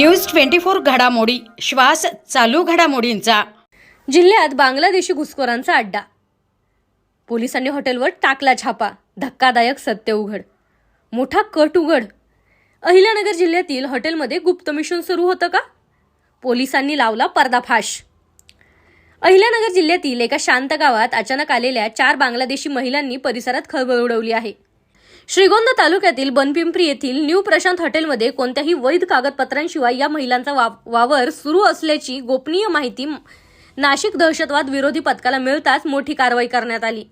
News twenty four घडामोडी. श्वास चालू घडामोडींचा. जिल्ह्यात बांगलादेशी घुसखोरांचा अड्डा. पोलिसांनी हॉटेलवर टाकला छापा. धक्कादायक सत्य उघड. मोठा कट उघड. अहिल्यानगर जिल्ह्यातील हॉटेलमध्ये गुप्त मिशन सुरू होतं का? पोलिसांनी लावला पर्दाफाश. अहिल्यानगर जिल्ह्यातील एका शांत गावात अचानक आलेल्या चार बांगलादेशी महिलांनी परिसरात खळबळ उडवली आहे. श्रीगोंदा तालुक्यातील बनपिंपरी येथील न्यू प्रशांत हॉटेलमध्ये कोणत्याही वैध कागदपत्रांशिवाय या महिलांचा वा वावर सुरू असल्याची गोपनीय माहिती नाशिक दहशतवाद विरोधी पथकाला मिळताच मोठी कारवाई करण्यात आली.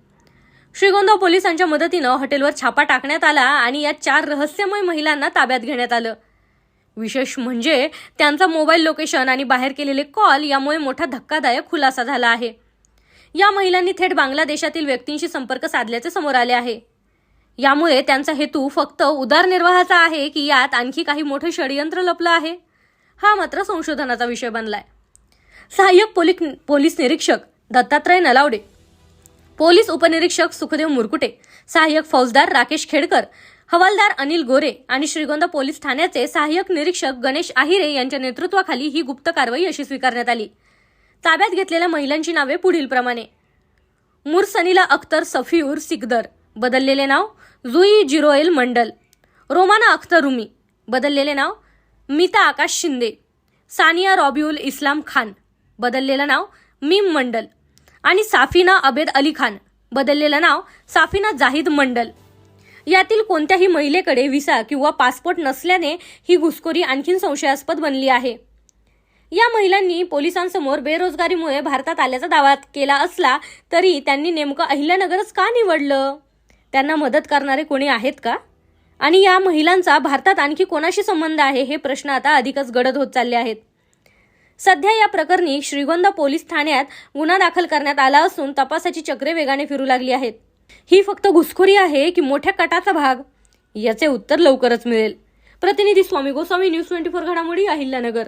श्रीगोंदा पोलिसांच्या मदतीनं हॉटेलवर छापा टाकण्यात आला आणि या चार रहस्यमय महिलांना ताब्यात घेण्यात आलं. विशेष म्हणजे त्यांचा मोबाईल लोकेशन आणि बाहेर केलेले कॉल यामुळे मोठा धक्कादायक खुलासा झाला आहे. या महिलांनी थेट बांगलादेशातील व्यक्तींशी संपर्क साधल्याचे समोर आले आहे. यामुळे त्यांचा हेतू फक्त उदारनिर्वाहाचा आहे की यात आणखी काही मोठे षडयंत्र लपलं आहे? हा मात्र संशोधनाचा विषय बनलाय. सहाय्यक पोलिक पोलीस निरीक्षक दत्तात्रय नलावडे पोलीस उपनिरीक्षक सुखदेव मुरकुटे सहाय्यक फौजदार राकेश खेडकर हवालदार अनिल गोरे आणि श्रीगोंदा पोलीस ठाण्याचे सहाय्यक निरीक्षक गणेश आहिरे यांच्या नेतृत्वाखाली ही गुप्त कारवाई यशस्वी करण्यात आली. ताब्यात घेतलेल्या महिलांची नावे पुढीलप्रमाणे. मुरसनीला अख्तर सफीऊर सिकदर बदललेले नाव जुई जिरोएल मंडल. रोमाना अख्तर रुमी बदललेले नाव मीता आकाश शिंदे. सानिया रॉबिउल इस्लाम खान. बदललेलं नाव मीम मंडल. आणि साफिना अबेद अली खान. बदललेलं नाव साफिना जाहिद मंडल. यातील कोणत्याही महिलेकडे व्हिसा किंवा पासपोर्ट नसल्याने ही घुसखोरी आणखीन संशयास्पद बनली आहे. या महिलांनी पोलिसांसमोर बेरोजगारीमुळे भारतात आल्याचा दावा केला असला तरी त्यांनी नेमकं अहिल्यानगरच का निवडलं? त्यांना मदत करणारे कोणी आहेत का? आणि या महिलांचा भारतात आणखी कोणाशी संबंध आहे? हे प्रश्न आता अधिकच गडद होत चालले आहेत. सध्या या प्रकरणी श्रीगोंदा पोलीस ठाण्यात गुन्हा दाखल करण्यात आला असून तपासाची चक्रे वेगाने फिरू लागली आहेत. ही फक्त घुसखोरी आहे की मोठ्या कटाचा भाग? याचे उत्तर लवकरच मिळेल. प्रतिनिधी Swami Goswami news twenty four घडामोडी अहिल्यानगर.